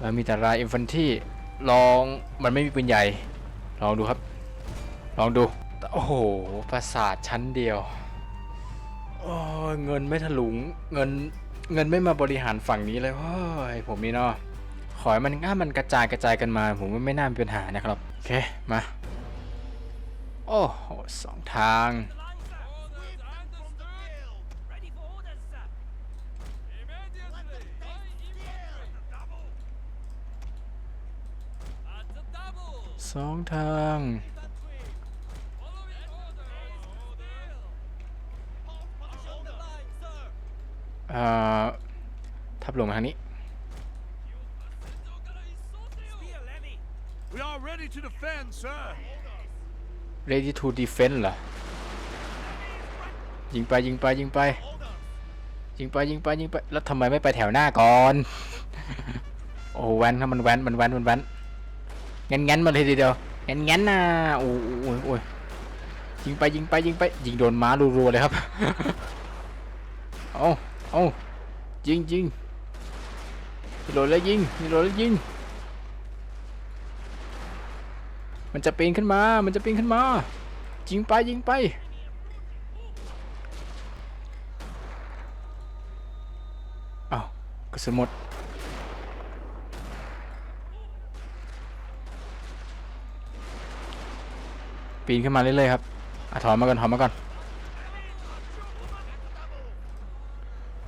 เรามีแต่รายอินฟันที่ลองมันไม่มีปืนใหญ่ ลองดูครับ ลองดู โอ้โห ประสาทชั้นเดียวเงินไม่ถลุง เงิน เงินไม่มาบริหารฝั่งนี้เลยโอ้ยผมนี่เนาะ ขอให้มันง่ามันกระจายกระจายกันมา ผมว่าไม่น่ามีปัญหานะครับ โอเค มา โอ้โหสองทาง สองทาง Following orders. On the line, sir. เอ่อทับลงมาทางนี้ Spear levy. We are ready to defend, sir. ready to defend เหรอ ยิงไปยิงไปยิงไป ยิงไปยิงไปยิงไป แล้วทำไมไม่ไปแถวหน้าก่อน โอ้แวนถ้ามันแวนมันแวนมันแวน งั้นงั้นมาเลยทีเดียวงั้นงั้นนะโอ้โหโอ้ยโอ้ยยิงไปยิงไปยิงไปยิงโดนม้ารัวๆเลยครับเอาเอายิงยิงโดนแล้วยิงโดนแล้วยิง มันจะปีนขึ้นมา มันจะปีนขึ้นมายิงไปยิงไปอ้าวกระสุนหมด ปีนขึ้นมาเรื่อยๆครับอถอนมาก่อนถอนมาก่อน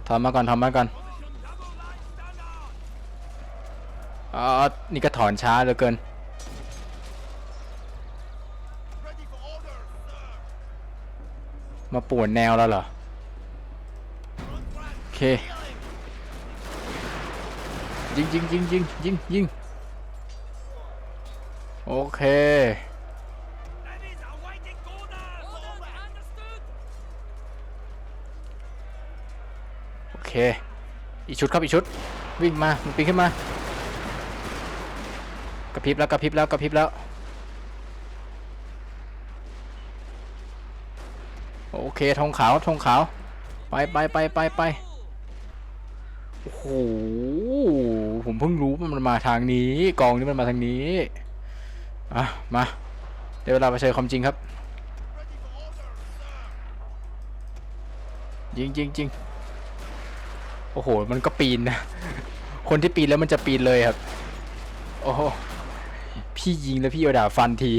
ถอนมาก่อนถอนมาก่อนอ๋อนี่ก็ถอนช้าเหลือเกินมาป่วนแนวแล้วเหรอ โอเค ยิงยิงยิงยิงยิงยิงโอเค เคอีกชุดครับอีกชุด วิ่งมามันปีนขึ้นมากระพริบแล้วกระพริบแล้วกระพริบแล้วโอเคธงขาวธงขาว ไปไปไปไปไปโอ้โหผมเพิ่งรู้มันมาทางนี้ กองนี้มันมาทางนี้อะมาเดี๋ยวเวลาไปเจอความจริงครับ ยิงยิงยิง โอ้โห มันก็ปีนนะ คนที่ปีนแล้วมันจะปีนเลยครับ โอ้โห พี่ยิงแล้วพี่เอาดาฟันที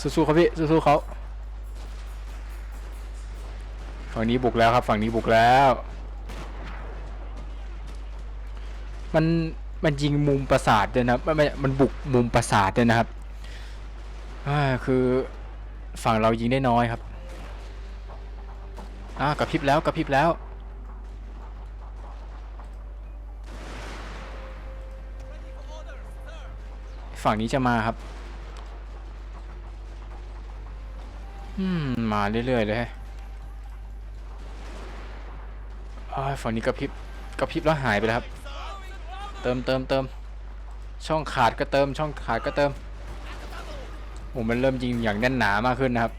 สู้ๆครับพี่สู้ๆเขาฝั่งนี้บุกแล้วครับ ฝั่งนี้บุกแล้ว มันมันยิงมุมปราสาทด้วยนะครับไม่ไม่มันบุกมุมปราสาทด้วยนะครับอ่าคือฝั่งเรายิงได้น้อยครับ อ่ากระพริบแล้วกระพริบแล้ว ฝั่งนี้จะมาครับอืมมาเรื่อยๆเลยอ่าฝั่งนี้กระพริบกระพริบแล้วหายไปแล้วครับ เติมเติมเติมช่องขาดก็เติม ช่องขาดก็เติมโอ้มันเริ่มยิงอย่างแน่นหนามากขึ้นนะครับ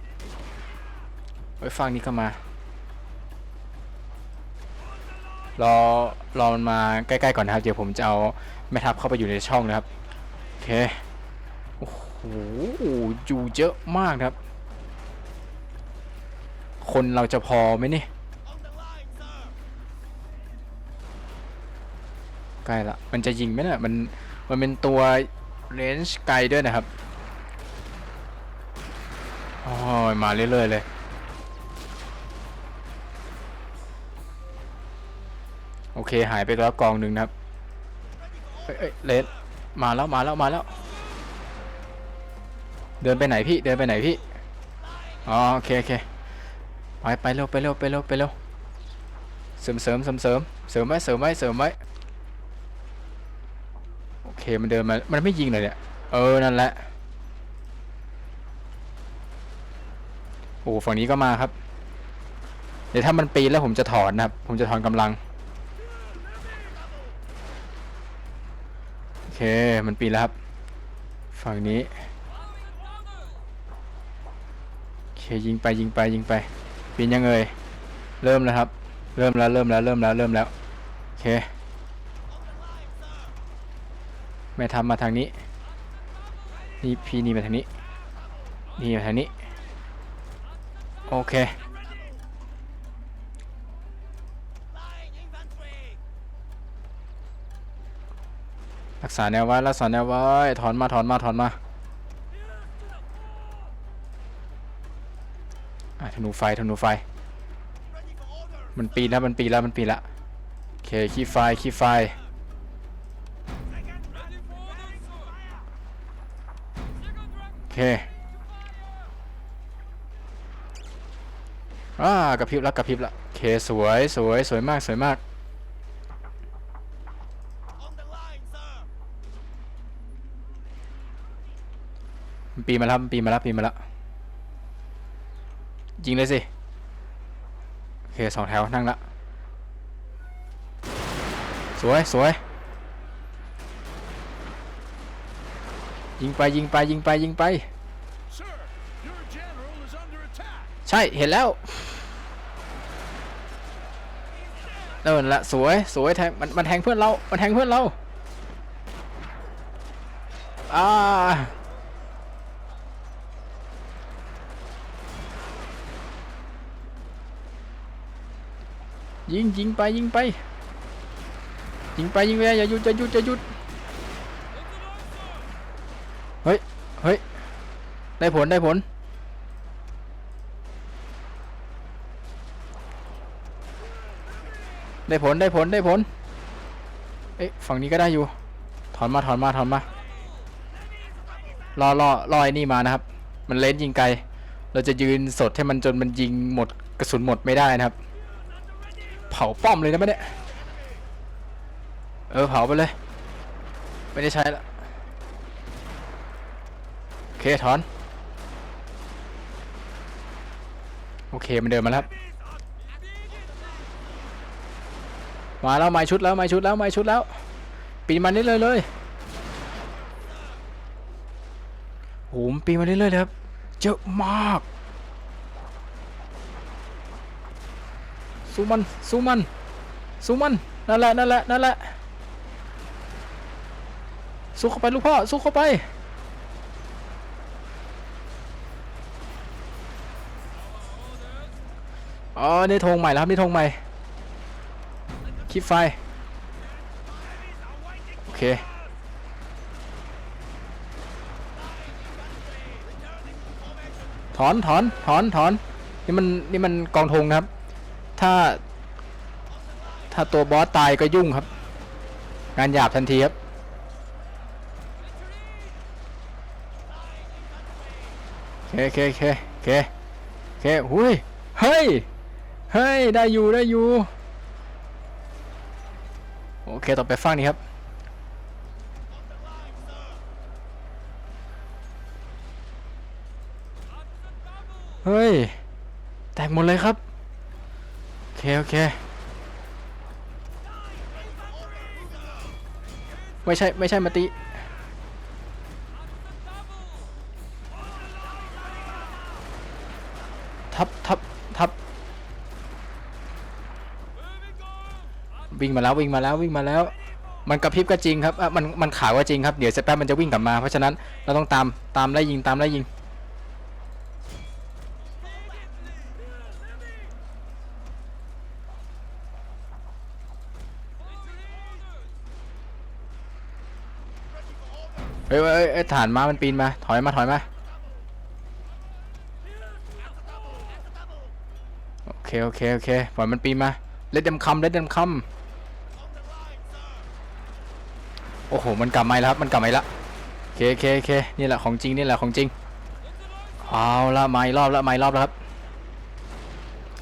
ไว้ฝั่งนี้ก็มา รอรอมันมาใกล้ๆก่อนนะครับ เดี๋ยวผมจะเอาแม่ทัพเข้าไปอยู่ในช่องนะครับ โอเค โอ้โหอยู่เยอะมากครับ คนเราจะพอไหมนี่ ใกล้ละ มันจะยิงไหมนี่ยมัน มันเป็นตัวเรนจ์ไกลด้วยนะครับ โอ้ย มาเรื่อยๆเลย โอเคหายไปแล้วกองหนึ่งนะครับเอ้ยเลนมาแล้วมาแล้วมาแล้ว เดินไปไหนพี่เดินไปไหนพี่อ๋อโอเคโอเคไปไปเร็วไปเร็วไปเร็วไปเร็วเสริมเสริมเสริมเสริมเสริมไว้เสริมไว้เสริมไว้โอเคมันเดินมามันไม่ยิงเลยเนี่ยเออนั่นแหละโอ้ฝั่งนี้ก็มาครับ เดี๋ยวถ้ามันปีนแล้วผมจะถอนนะครับ ผมจะถอนกำลัง โอ เค มันปีนแล้วครับ ฝั่งนี้ โอเค ยิงไปยิงไปยิงไป ปีนยังเอ่ย เริ่มแล้วครับ เริ่มแล้วเริ่มแล้วเริ่มแล้วเริ่มแล้ว โอเค แม่ทำมาทางนี้ นี่พี่นี่มาทางนี้ นี่มาทางนี้ โอเค รักษาแนวไว้ รักษาแนวไว้ ถอนมา ถอนมา ถอนมาอะธนูไฟ ธนูไฟ มันปีนแล้ว มันปีนแล้ว มันปีนล้วโอเค ขี้ไฟ ขี้ไฟ โอเคอ่ากระพริบล้วกระพริบล้วโอเค สวย สวย สวยมาก สวยมาก ปีนมาแล้วมันปีนมาแล้วปีนมาแล้วยิงเลยสิโอเคสองแถวนั่งละสวยสวยยิงไปยิงไปยิงไปยิงไป Sir, your general is under attack. ใช่เห็นแล้วเดินละสวยสวยแทงมันมันแทงเพื่อนเรา มันแทงเพื่อนเราอ่า ยิงยิงไปยิงไป ยิงไปยิงไปอย่าหยุดอย่าหยุดอย่าหยุดเฮ้ยเฮ้ยได้ผลได้ผลได้ผลได้ผลได้ผล เอ๊ะฝั่งนี้ก็ได้อยู่ ถอนมาถอนมาถอนมา รอรอรอไอ้นี่มานะครับ มันเลนยิงไกล เราจะยืนสดให้มันจนมันยิงหมดกระสุนหมดไม่ได้นะครับ เผาป้อมเลยนะไม่ได้เออเผาไปเลย ไม่ได้ใช้ละโอเคถอน โอเคมันเดินมาแล้วมาแล้วไม้ชุดแล้วไม้ชุดแล้วไม้ชุดแล้ว ปีนมาเรื่อยๆเลยโหมปีนมาเรื่อยๆเลยครับเยอะมาก สู้มันสู้มันสู้มันนั่นแหละนั่นแหละนั่นแหละสู้เข้าไปลูกพ่อสู้เข้าไปอ๋อนี่ธงใหม่แล้วครับนี่ธงใหม่คลิปไฟโอเคถอนถอนถอนถอนนี่มันนี่มันกองธงนะครับ ถ้า ถ้าตัวบอสตายก็ยุ่งครับ งานหยาบทันทีครับโอเคโอเคโอเคโอเคโอเคหุยเฮ้ย เฮ้ย ได้อยู่ได้อยู่ โอเค ต่อไปฟังนี้ครับเฮ้ย แตกหมดเลยครับ เค โอเค ไม่ใช่ ไม่ใช่มาติ ทับทับทับวิ่งมาแล้ววิ่งมาแล้ววิ่งมาแล้ว มันกระพริบก็จริงครับอะมันมันขาวก็จริงครับ เดี๋ยวสักแป๊บมันจะวิ่งกลับมา เพราะฉะนั้นเราต้องตามตามไล่ยิงตามไล่ยิง เฮ้ยเฮ้ยเฮ้ยฐานมามันปีนมา ถอยมาถอยมาโอเคโอเคโอเคปล่อยมันปีนมาเล็ดเดมคำเล็ดเดมคำโอ้โหมันกลับมาแล้วครับมันกลับมาแล้วโอเคโอเคโอเคนี่แหละของจริงนี่แหละของจริงเอาละไมาอีกรอบละไมาอีกรอบแล้วครับ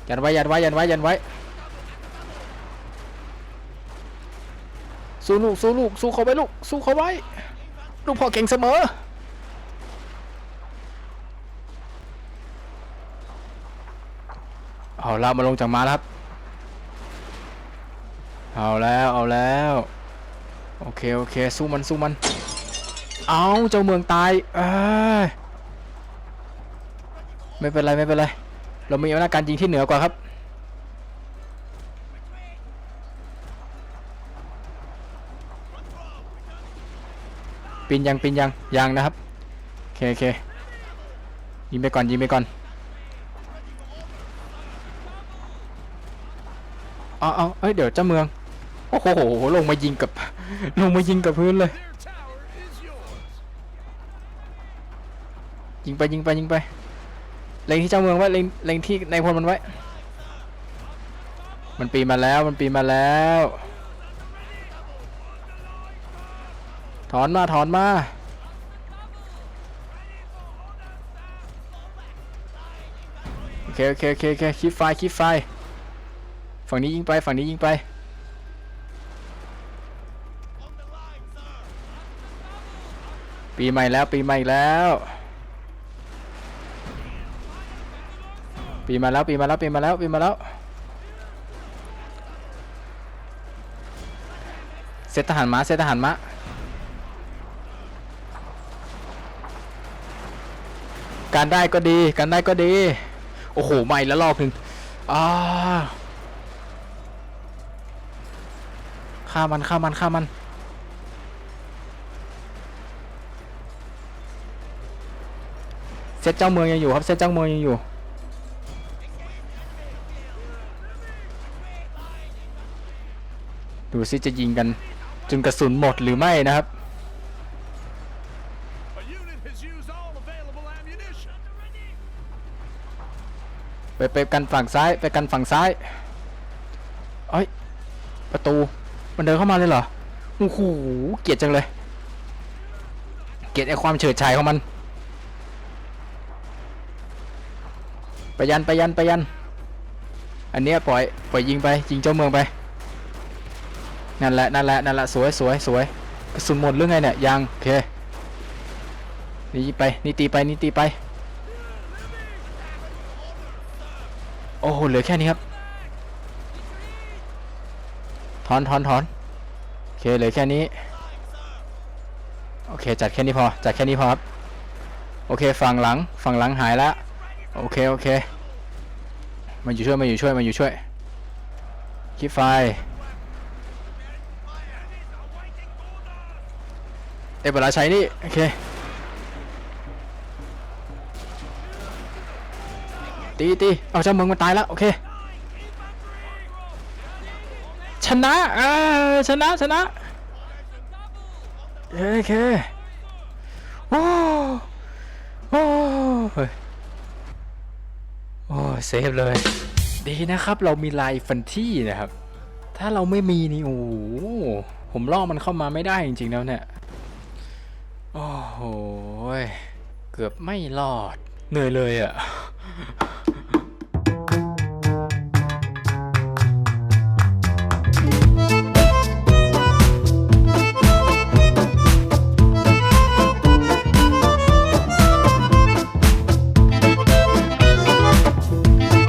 ยันไว้ยันไว้ยันไว้ยันไว้สู้ลูกสู้ลูกสู้เขาไว้ลูกสู้เขาไว้ ลูกพ่อเก่งเสมอ เอาละมาลงจากม้าแล้วครับ เอาแล้วเอาแล้ว โอเคโอเคสู้มันสู้มัน เอาเจ้าเมืองตายเอ้ยไม่เป็นไรไม่เป็นไร เรามีอำนาจการยิงที่เหนือกว่าครับ นยังปีนยังยังนะครับโอเคโอเคยิงไปก่อนยิงไปก่อนเอาเอาเอ้ยเดี๋ยวเจ้าเมืองโอ้โหลงมายิงกับลงมายิงกับพื้นเลย ยิงไปยิงไปยิงไปเล็งที่เจ้าเมืองไว้เล็งเล็งที่ในพลมันไว้ มันปีนมาแล้วมันปีนมาแล้ว ถอนมาถอนมา โอเคโอเคโอเคโอเคคีบไฟคีบไฟ ฝั่งนี้ยิงไปฝั่งนี้ยิงไป ปีใหม่แล้วปีใหม่แล้ว ปีมาแล้วปีมาแล้วปีมาแล้วปีมาแล้วเซตทหารม้าเซตทหารม้า การได้ก็ดี การได้ก็ดี โอ้โหใหม่แล้วรอบหนึ่งอ่าฆ่ามันฆ่ามันฆ่ามันเซตเจ้าเมืองยังอยู่ครับเซตเจ้าเมืองยังอยู่ดูซิจะยิงกันจนกระสุนหมดหรือไม่นะครับ ไปไปกันฝั่งซ้ายไปกันฝั่งซ้ายเอ้ยประตูมันเดินเข้ามาเลยเหรอโอ้โหเกลียดจังเลย เกลียดไอความเฉิดฉายของมัน ไปยันไปยันไปยัน อันเนี้ยปล่อยปล่อยยิงไปยิงเจ้าเมืองไป นั่นแหละนั่นแหละนั่นแหละสวยสวยสวยกระสุนหมดหรือไงเนี่ยยังโอเคนี่ไปนี่ตีไปนี่ตีไป อ้โหเหลือแค่นี้ครับถอนถอนถอนโอเคเหลือแค่นี้โอเคจัดแค่นี้พอจัดแค่นี้พอครับโอเคฝั่งหลังฝั่งหลังหายละโอเคโอเคมาอยู่ช่วยมาอยู่ช่วยมาอยู่ช่วยคีบไฟได้เวลาใช้นี่โอเค ตีตีเอาเจ้าเมืองมันตายแล้วโอเค ชนะเออชนะชนะโอเคโอ้โอ้โอ้เซฟเลย ดีนะครับเรามีลายฟันที่นะครับ ถ้าเราไม่มีนี่โอ้ผมล่อมันเข้ามาไม่ได้จริงๆแล้วเนี่ยโอ้โหเกือบไม่รอดเหนื่อยเลยอะ่ะ